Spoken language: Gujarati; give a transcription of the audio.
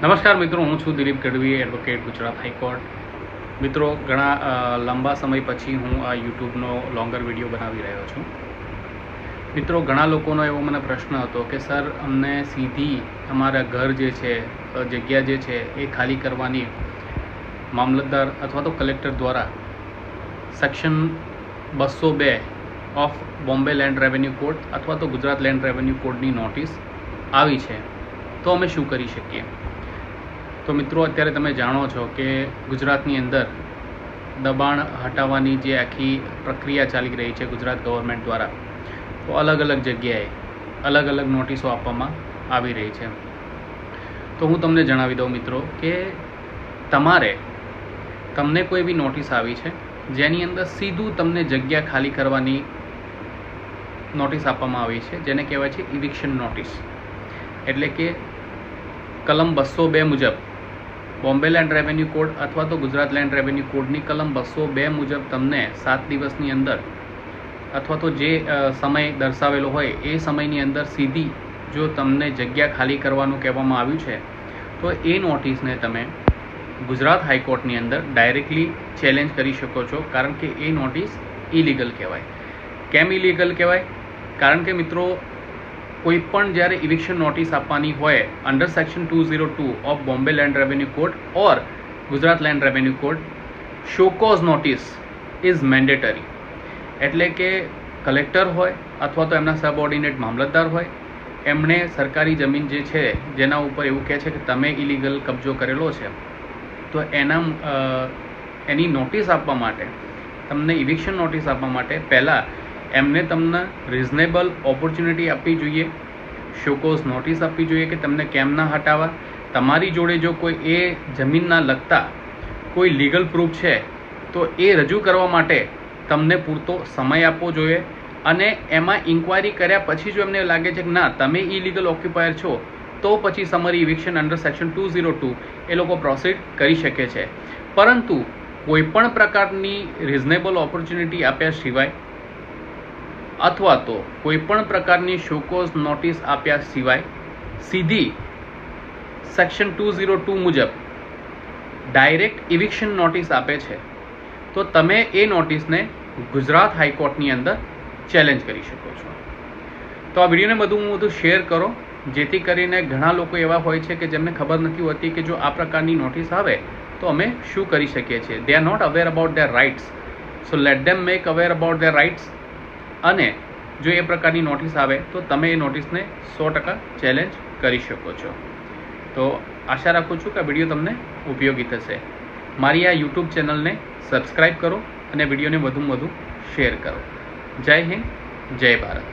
નમસ્કાર મિત્રો, હું છું Dilip Gadhvi advocate Gujarat high court. મિત્રો, ઘણા લાંબા સમય પછી હું આ યુટ્યુબનો લોંગર વીડિયો બનાવી રહ્યો છું. મિત્રો, ઘણા લોકોનો એવો મને પ્રશ્ન હતો કે, સર, અમને સીધી અમારા ઘર જે છે જગ્યા જે છે, એ ખાલી કરવાની મામલતદાર અથવા તો કલેક્ટર દ્વારા સેક્શન બસો બે of Bombay land revenue code અથવા તો ગુજરાત લેન્ડ રેવન્યુ કોડની નોટિસ આવી છે, તો અમે શું કરી શકીએ? તો મિત્રો, અત્યારે તમે જાણો છો કે ગુજરાતની અંદર દબાણ હટાવવાની જે આખી પ્રક્રિયા ચાલી રહી છે ગુજરાત ગવર્મેન્ટ દ્વારા, તો અલગ અલગ જગ્યાએ અલગ અલગ નોટિસો આપવામાં આવી રહી છે. તો હું તમને જણાવી દઉં મિત્રો કે તમારે, તમને કોઈ એવી નોટિસ આવી છે જેની અંદર સીધું તમને જગ્યા ખાલી કરવાની નોટિસ આપવામાં આવી છે, જેને કહેવાય છે ઇવિક્શન નોટિસ એટલે કે કલમ બસો બે મુજબ બોમ્બે લેન્ડ રેવન્યુ કોડ અથવા તો ગુજરાત લેન્ડ રેવન્યુ કોડની કલમ બસો બે મુજબ તમને સાત દિવસની અંદર અથવા તો જે સમય દર્શાવેલો હોય એ સમયની અંદર સીધી જો તમને જગ્યા ખાલી કરવાનું કહેવામાં આવ્યું છે, તો એ નોટિસને તમે ગુજરાત હાઈકોર્ટની અંદર ડાયરેક્ટલી ચેલેન્જ કરી શકો છો, કારણ કે એ નોટિસ ઇલીગલ કહેવાય. કેમ ઇલીગલ કહેવાય? કારણ કે મિત્રો કોઈ પણ જ્યારે ઇવિક્શન નોટિસ આપવાની હોય under section two zero two of Bombay land revenue code or Gujarat land revenue code show cause notice is mandatory એટલે કે કલેક્ટર હોય અથવા તો એમના સબઓર્ડિનેટ મામલતદાર હોય, એમણે સરકારી જમીન જે છે, જેના ઉપર એવું કહે છે કે તમે ઇલીગલ કબજો કરેલો છે, તો એના એની નોટિસ આપવા માટે, તમને ઇવિક્શન નોટિસ આપવા માટે પહેલાં એમને તમને રિઝનેબલ ઓપોર્ચ્યુનિટી આપવી જોઈએ શોકોઝ નોટિસ આપવી જોઈએ કે તમને કેમ ના હટાવવા. તમારી જોડે જો કોઈ એ જમીનના લગતા કોઈ લીગલ પ્રૂફ છે, તો એ રજૂ કરવા માટે તમને પૂરતો સમય આપવો જોઈએ. અને એમાં ઇન્ક્વાયરી કર્યા પછી જો એમને લાગે છે કે ના, તમે ઇલીગલ ઓક્યુપાયર છો, તો પછી summary eviction under section two zero two એ લોકો પ્રોસીડ કરી શકે છે. પરંતુ કોઈપણ પ્રકારની રિઝનેબલ ઓપોર્ચ્યુનિટી આપ્યા સિવાય અથવા તો કોઈપણ પ્રકારની શોકોઝ નોટિસ આપ્યા સિવાય સીધી સેક્શન ટુ ઝીરો ટુ મુજબ ડાયરેક્ટ ઇવિક્શન નોટિસ આપે છે, તો તમે એ નોટિસને ગુજરાત હાઈકોર્ટની અંદર ચેલેન્જ કરી શકો છો. તો આ વિડીયોને બધું બધું શેર કરો, જેથી કરીને ઘણા લોકો એવા હોય છે કે જેમને ખબર નથી હોતી કે જો આ પ્રકારની નોટિસ આવે, તો અમે શું કરી શકીએ છીએ. They are not aware about their rights so let them make aware about their rights અને જો એ પ્રકારની નોટિસ આવે, તો તમે એ નોટિસને સો ટકા ચેલેન્જ કરી શકો છો. તો આશા રાખું છું કે આ વીડિયો તમને ઉપયોગી થશે. મારી આ યુટ્યુબ ચેનલને સબસ્ક્રાઈબ કરો અને વિડીયોને વધુમાં વધુ શેર કરો. જય હિન્દ, જય ભારત.